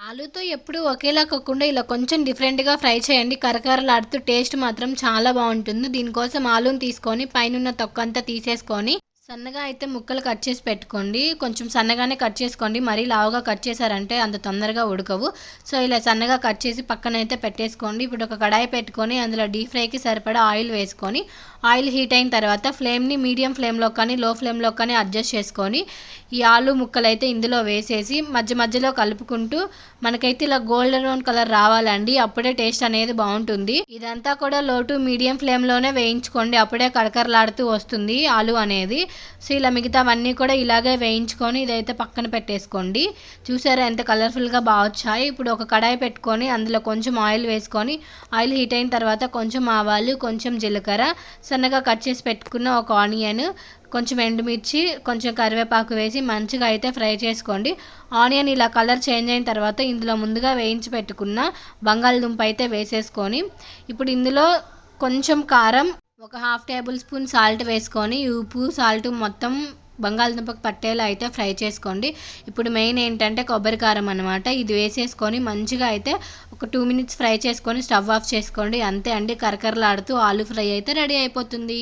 ఆలూతో ఎప్పుడు ఒకేలా కాకుండా ఇలా కొంచెం డిఫరెంట్గా ఫ్రై చేయండి. కరకరలాడుతూ టేస్ట్ మాత్రం చాలా బాగుంటుంది. దీనికోసం ఆలూని తీసుకొని పైన తొక్క అంతా తీసేసుకొని సన్నగా అయితే ముక్కలు కట్ చేసి పెట్టుకోండి. కొంచెం సన్నగానే కట్ చేసుకోండి. మరీ లావుగా కట్ చేశారంటే అంత తొందరగా ఉడకవు. సో ఇలా సన్నగా కట్ చేసి పక్కన అయితే పెట్టేసుకోండి. ఇప్పుడు ఒక కడాయి పెట్టుకొని అందులో డీప్ ఫ్రైకి సరిపడా ఆయిల్ వేసుకొని ఆయిల్ హీట్ అయిన తర్వాత ఫ్లేమ్ని మీడియం ఫ్లేమ్లో కానీ లో ఫ్లేమ్లో కానీ అడ్జస్ట్ చేసుకొని ఈ ఆలు ముక్కలు అయితే ఇందులో వేసేసి మధ్య మధ్యలో కలుపుకుంటూ మనకైతే ఇలా గోల్డెన్ బ్రౌన్ కలర్ రావాలండి. అప్పుడే టేస్ట్ అనేది బాగుంటుంది. ఇదంతా కూడా లో టు మీడియం ఫ్లేమ్లోనే వేయించుకోండి. అప్పుడే కడకరలాడుతూ వస్తుంది ఆలు అనేది. సో ఇలా మిగతావన్నీ కూడా ఇలాగే వేయించుకొని ఇదైతే పక్కన పెట్టేసుకోండి. చూసారా ఎంత కలర్ఫుల్గా బాగా వచ్చాయి. ఇప్పుడు ఒక కడాయి పెట్టుకొని అందులో కొంచెం ఆయిల్ వేసుకొని ఆయిల్ హీట్ అయిన తర్వాత కొంచెం ఆవాలు కొంచెం జీలకర్ర సన్నగా కట్ చేసి పెట్టుకున్న ఒక ఆనియన్ కొంచెం ఎండుమిర్చి కొంచెం కరివేపాకు వేసి మంచిగా అయితే ఫ్రై చేసుకోండి. ఆనియన్ ఇలా కలర్ చేంజ్ అయిన తర్వాత ఇందులో ముందుగా వేయించి పెట్టుకున్న బంగాళదుంప అయితే వేసేసుకొని ఇప్పుడు ఇందులో కొంచెం కారం ఒక హాఫ్ టేబుల్ స్పూన్ సాల్ట్ వేసుకొని ఉప్పు సాల్ట్ మొత్తం బంగాళదుంపకు పట్టేలా అయితే ఫ్రై చేసుకోండి. ఇప్పుడు మెయిన్ ఏంటంటే కొబ్బరి కారం అనమాట ఇది వేసేసుకొని మంచిగా అయితే ఒక టూ మినిట్స్ ఫ్రై చేసుకొని స్టవ్ ఆఫ్ చేసుకోండి. అంతే అండి కరకరలాడుతూ ఆలు ఫ్రై అయితే రెడీ అయిపోతుంది.